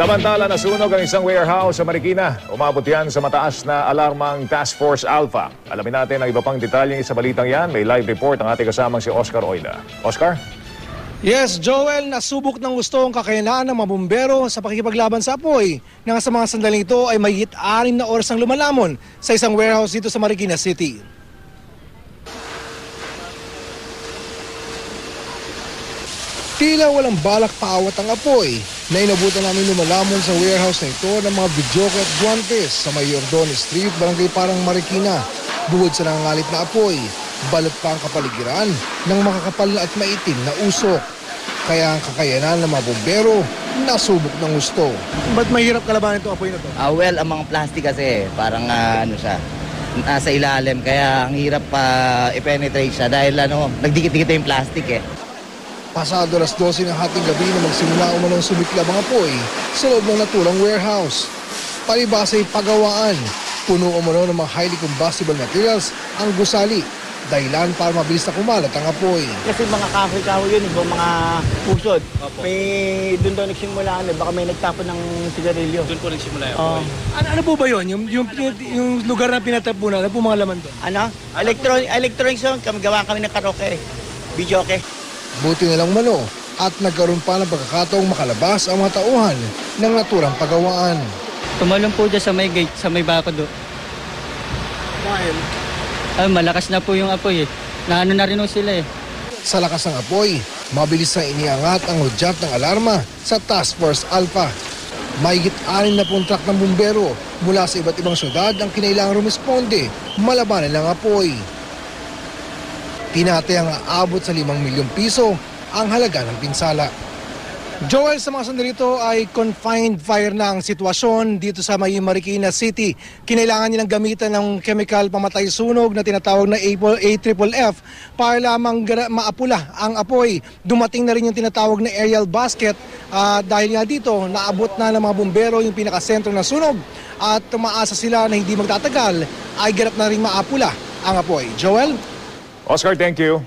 Samantala, nasunog ang isang warehouse sa Marikina. Umabot yan sa mataas na alarmang Task Force Alpha. Alamin natin ang iba pang detalye sa balitang yan. May live report ang ating kasamang si Oscar Oida. Oscar? Yes, Joel, nasubok ng gusto ang kakayanan ng mga bumbero sa pakikipaglaban sa apoy. Nang sa mga sandaling ito ay may anim na oras ang lumalamon sa isang warehouse dito sa Marikina City. Tila walang balak paawat ang apoy na inabutan namin lumalamon sa warehouse na ito ng mga videoke at guantes sa may Ordon Street, Barangay Parang Marikina. Bukod sa nangangalit na apoy, balot pa ang kapaligiran ng makakapal na at maitim na usok. Kaya ang kakayanan ng mga bumbero nasubok ng gusto. Ba't mahirap kalabanan itong apoy na to? Ah, well, ang mga plastic kasi, parang ah, ano siya, nasa ilalim. Kaya ang hirap pa i-penetrate siya dahil ano, nagdikit-dikit yung plastic eh. Pasado alas 12 ng hating gabi na magsimula umanong sumiklab ang apoy sa loob ng naturang warehouse. Palibasa'y pagawaan, puno umano ng mga highly combustible materials ang gusali, dahilan para mabilis na kumalat ang apoy. Kasi mga kahoy-kahoy yun, ibang mga pusod. May doon daw nagsimula, ano, baka may nagtapon ng sigarilyo. Doon po nagsimula yun. Ano, ano po ba yun? Yung, yung, yung lugar na pinatapunan, ano po mga laman doon? ano? Electron electronics yun, gawa kami ng karaoke. Video okay. Buti na lang mano at nagkaroon pa ng pagkakataong makalabas ang mga tauhan ng naturang pagawaan. Tumalon po dyan sa may gate, sa may bako do. Dahil Ay, malakas na po yung apoy eh. Naano na rin sila eh. sa lakas ng apoy, mabilis na iniangat ang hudyat ng alarma sa Task Force Alpha. Mahigit anin na pong truck ng bumbero mula sa iba't ibang syudad ang kinailangang rumisponde, malabanan ng apoy. Tinatay ang aabot sa 5 milyong piso ang halaga ng pinsala. Joel, sa mga sandali ay confined fire na ang sitwasyon dito sa may Marikina City. Kinailangan nilang gamitan ng chemical pamatay sunog na tinatawag na AFFF para lamang maapula ang apoy. Dumating na rin yung tinatawag na aerial basket ah, dahil nga dito naabot na ng mga bumbero yung pinakasentro ng sunog at tumaasa sila na hindi magtatagal ay ganap na rin maapula ang apoy. Joel? Oscar, thank you.